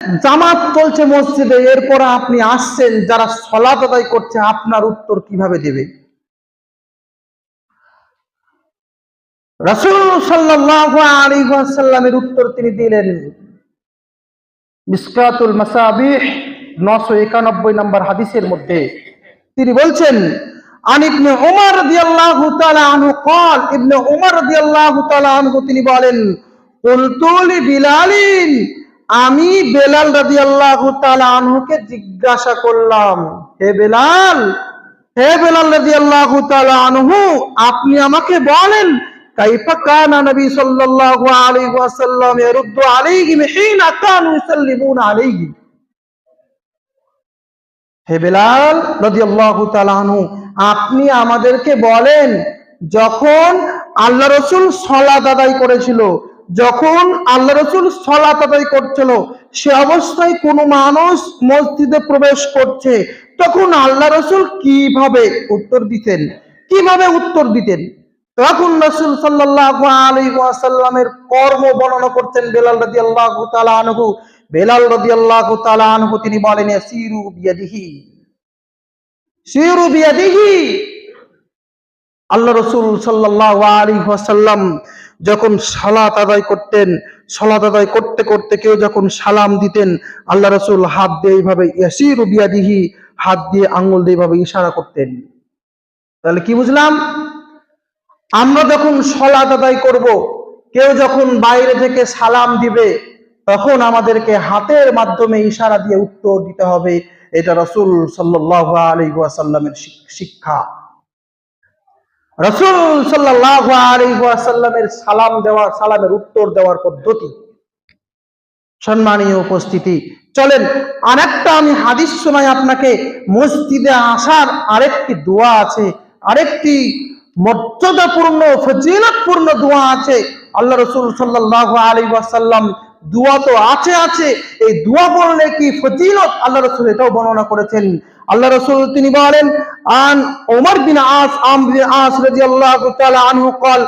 জামাত চলছে মসজিদে এরপর আপনি আসছেন যারা সলাত আদায় করছে আপনার উত্তর কিভাবে দেবে রাসূল সাল্লাল্লাহু আলাইহি ওয়াসাল্লামের উত্তর তিনি দিলেন মিসকাতুল মাসাবিহ 991 নম্বর হাদিসের মধ্যে তিনি বলছেন আন ইবনে উমর রাদিয়াল্লাহু তাআলা আনহু قال ইবনে উমর রাদিয়াল্লাহু তাআলা আনহু তিনি বলেন কুলতু লি বিলালিন আমি বেলাল রাদিয়াল্লাহু তাআলা আনহুকে জিজ্ঞাসা করলাম, হে বেলাল হে বেলাল রাদিয়াল্লাহু তাআলা আনহু, আপনি আমাকে বলেন আপনি আমাদেরকে বলেন, যখন আল্লাহ রসুল সলাত আদায় করেছিল যখন আল্লাহ রসুল সলাত আদায় করছিল, সে অবস্থায় কোনো মানুষ মসজিদে প্রবেশ করছে। তখন আল্লাহ রসুল কীভাবে উত্তর দিতেন? কীভাবে উত্তর দিতেন? তখন রসুল সাল্লাল্লাহু আলাইহি ওয়াসাল্লামের কর্ম বর্ণনা করছেন বেলাল রাদিয়াল্লাহু তাআলা আনহু। বেলাল রাদিয়াল্লাহু তাআলা আনহু তিনি বলেন আল্লাহ রসুল সাল্লাল্লাহু আলাইহি ওয়াসাল্লাম যখন সালাত আদায় করতেন, সালাত আদায় করতে করতে কেউ যখন সালাম দিতেন, আল্লাহ রসুল হাত দিয়ে এইভাবে ইয়াসিরু বিয়াদিহি, হাত দিয়ে আঙ্গুল দিয়ে এইভাবে ইশারা করতেন। তাহলে কি বুঝলাম? আমরা যখন সলাত আদায় করব, কেউ যখন বাইরে থেকে সালাম দিবে, তখন আমাদেরকে হাতের মাধ্যমে ইশারা দিয়ে উত্তর দিতে হবে। এটা রসুল সাল্লাল্লাহু আলাইহি ওয়াসাল্লামের শিক্ষা। রসুল সাল্লাল্লাহু আলাইহি ওয়াসাল্লামের সালাম দেওয়া সালামের উত্তর দেওয়ার পদ্ধতি। সম্মানীয় উপস্থিতি, চলেন আরেকটা আমি হাদিস শোনাই আপনাকে। মসজিদে আসার আরেকটি দোয়া আছে, আরেকটি মর্যাদাপূর্ণ, ফজিলতপূর্ণ দোয়া আছে। আল্লাহ রসুল সাল্লাল্লাহু আলাইহি ওয়াসাল্লাম দোয়া তো আছে আছে। এই দোয়া বললে কি ফজিলত? আল্লাহ রসুল এটাও বর্ণনা করেছেন। আল্লাহ রসুল তিনি বলেন আন ওমর বিন আস আম বিন আস রাদিয়াল্লাহু তাআলা আনহু قال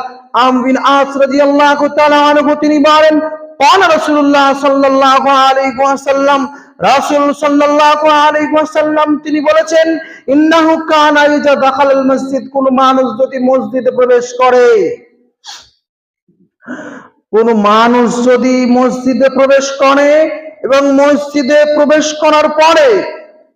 আম বিন আস রাদিয়াল্লাহু তাআলা আনহু তিনি বলেন قال رسول الله صلى الله عليه وسلم রাসূল সাল্লাল্লাহু আলাইহি ওয়াসাল্লাম তিনি বলেছেন ইন্নাহু কানা ইজা দাখালাল মসজিদ কোন মানুষ যদি মসজিদে প্রবেশ করে কোন মানুষ যদি মসজিদে প্রবেশ করে এবং মসজিদে প্রবেশ করার পরে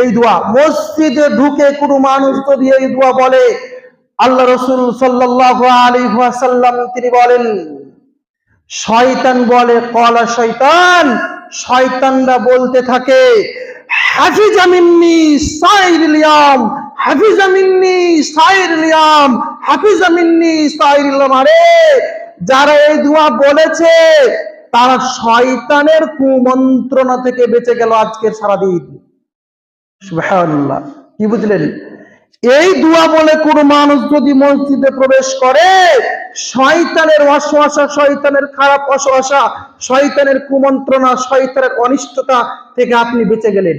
এই দোয়া, মসজিদে ঢুকে কোনো মানুষ তিনি বলেন, শয়তান বলে কলা শয়তান, শয়তানরা বলতে থাকে, হাফিজা মিন্নি সাইর লিয়াম হাফিজা মিন্নি সাইর লিয়াম হাফিজা মিন্নি সাইর লিয়াম আরে, যারা এই দোয়া বলেছে তারা শয়তানের কুমন্ত্রণা থেকে বেঁচে গেল আজকের সারাদিন। কি বুঝলেন? এই দোয়া বলে কোন মানুষ যদি মসজিদে প্রবেশ করে, শয়তানের অসহসা শয়তানের খারাপ অসহসা শয়তানের কুমন্ত্রণা, শয়তানের অনিষ্টতা থেকে আপনি বেঁচে গেলেন।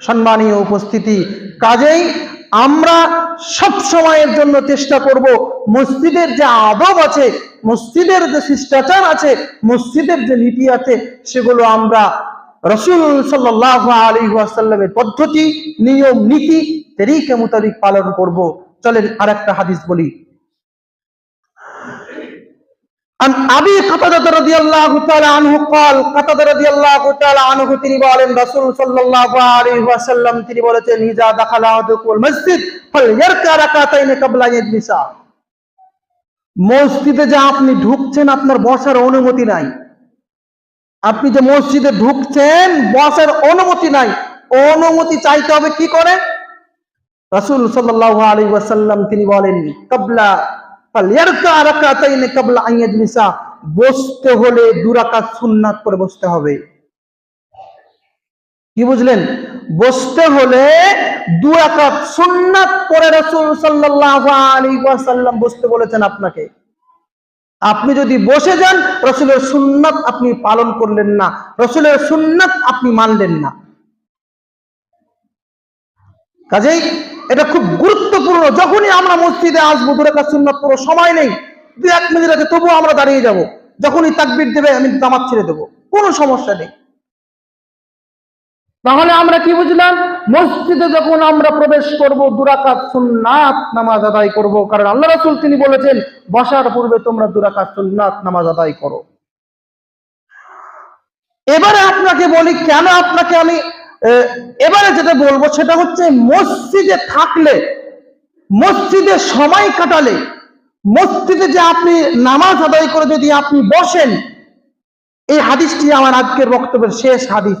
সম্মানীয় উপস্থিতি, কাজেই আমরা সব সময়ের জন্য চেষ্টা করব মসজিদের যে আদব আছে মসজিদের যে শিষ্টাচার আছে মসজিদের যে নীতি আছে সেগুলো আমরা রসুল সাল্লাহ আলী ওয়াসাল্লামের পদ্ধতি নিয়ম নীতি তেরিকে মোতাবিক পালন করব চলেন আর একটা হাদিস বলি عن ابي قتاده رضي الله تعالى عنه قال قتاده رضي الله تعالى عنه তিনি বলেন রাসূল সাল্লাল্লাহু আলাইহি ওয়াসাল্লাম তিনি বলেছেন ইজা দাখালা আহাদুকুল মসজিদ ফালইয়ারকা রাকাতাইন ক্বাবলা ইয়াজলিসা মসজিদে যে আপনি ঢুকছেন, আপনার বসার অনুমতি নাই। আপনি যে মসজিদে ঢুকছেন, বসার অনুমতি নাই। অনুমতি চাইতে হবে কি করে? রাসুল ওয়াসাল্লাম তিনি বলেন ক্বাবলা বসতে হলে দুরাকাত সুন্নাত করে বসতে হবে। কি বুঝলেন? বসতে হলে দু রাকাত সুন্নাত পরে রাসূল সাল্লাল্লাহু আলাইহি ওয়াসাল্লাম বসতে বলেছেন আপনাকে। আপনি যদি বসে যান, রসুলের সুন্নাত আপনি পালন করলেন না, রসুলের সুন্নাত আপনি মানলেন না। কাজেই এটা খুব গুরুত্বপূর্ণ, যখনই আমরা মসজিদে আসব দূরে কাজ সুন্নাত পুরো সময় নেই দু এক মিনিট আছে তবুও আমরা দাঁড়িয়ে যাব, যখনই তাকবির দেবে, আমি দামাত ছেড়ে দেবো, কোনো সমস্যা নেই। তাহলে আমরা কি বুঝলাম? মসজিদে যখন আমরা প্রবেশ করব, দুরাকাত সুন্নাত নামাজ আদায় করব, কারণ আল্লাহ রাসূল তিনি বলেছেন, বসার পূর্বে তোমরা দুরাকাত সুন্নাত নামাজ আদায় করো। এবারে আপনাকে বলি, কেন আপনাকে আমি এবারে যেটা বলব সেটা হচ্ছে, মসজিদে থাকলে, মসজিদে সময় কাটালে, মসজিদে যে আপনি নামাজ আদায় করে যদি আপনি বসেন, এই হাদিসটি আমার আজকের বক্তব্যের শেষ হাদিস।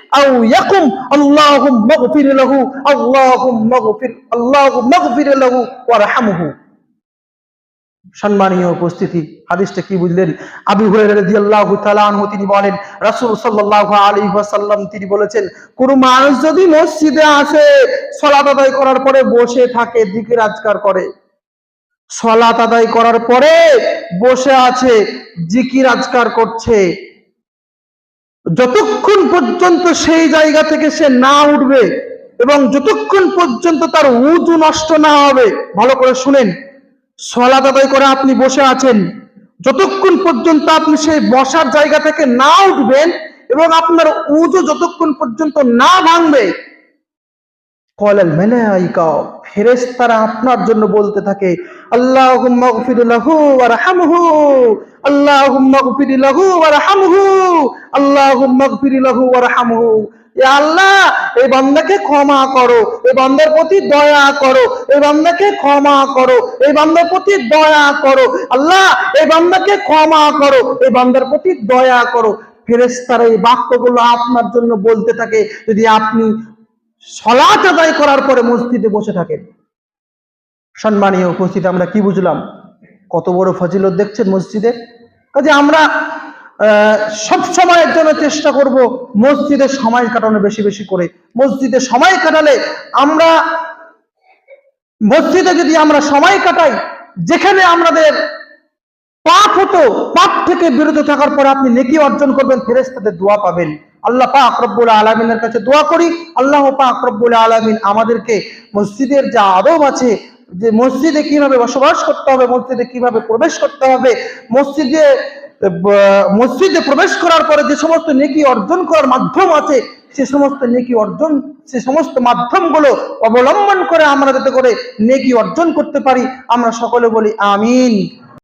আও ইয়াকুম আল্লাহুম্মা ইগফির লাহু আল্লাহুম্মা ইগফির আল্লাহুম্মা ইগফির লাহু ওয়ারহামহু সম্মানীয় উপস্থিতি, হাদিসটা কি বুঝলেন? আবু হুরায়রা রাদিয়াল্লাহু তাআলা আনহু, তিনি বলেন, রাসূল সাল্লাল্লাহু আলাইহি ওয়াসাল্লাম তিনি বলেছেন, কোন মানুষ যদি মসজিদে আসে, সালাত আদায় করার পরে বসে থাকে জিকির আজকার করে। সালাত আদায় করার পরে বসে আছে, জিকির আজকার করছে। যতক্ষণ পর্যন্ত সেই জায়গা থেকে সে না উঠবে এবং যতক্ষণ পর্যন্ত তার উজু নষ্ট না হবে, ভালো করে শুনেন সলা আদায় করে আপনি বসে আছেন, যতক্ষণ পর্যন্ত আপনি সেই বসার জায়গা থেকে না উঠবেন এবং আপনার উজু যতক্ষণ পর্যন্ত না ভাঙবে কলাল মালাইকা ফেরেশতারা আপনার জন্য বলতে থাকে আল্লাহ এই বান্দাকে ক্ষমা করো এই বান্দার প্রতি দয়া করো এই বান্দাকে ক্ষমা করো এই বান্দার প্রতি দয়া করো। আল্লাহ এই বান্দাকে ক্ষমা করো এই বান্দার প্রতি দয়া করো। ফেরেশতারা এই বাক্যগুলো আপনার জন্য বলতে থাকে, যদি আপনি সলাত আদায় করার পরে মসজিদে বসে থাকেন। সম্মানীয় উপস্থিতি, আমরা কি বুঝলাম? কত বড় ফজিলত দেখছেন মসজিদে? কাজে আমরা সব সময়ের জন্য চেষ্টা করব মসজিদে সময় কাটানো বেশি বেশি করে। মসজিদে সময় কাটালে আমরা, মসজিদে যদি আমরা সময় কাটাই, যেখানে আমাদের পাপ হতো, পাপ থেকে বিরত থাকার পরে আপনি নেকি অর্জন করবেন ফেরেস্তাদের দোয়া পাবেন। আল্লাহ পাক রব্বুল আলমিনের কাছে দোয়া করি। আল্লাহ পাক রব্বুল আলমিন আমাদেরকে মসজিদের যা আদব আছে, যে মসজিদে কীভাবে বসবাস করতে হবে, মসজিদে কীভাবে প্রবেশ করতে হবে, মসজিদে মসজিদে প্রবেশ করার পরে যে সমস্ত নেকি অর্জন করার মাধ্যম আছে, সে সমস্ত নেকি অর্জন, সে সমস্ত মাধ্যমগুলো অবলম্বন করে আমরা যাতে করে নেকি অর্জন করতে পারি। আমরা সকলে বলি, আমিন।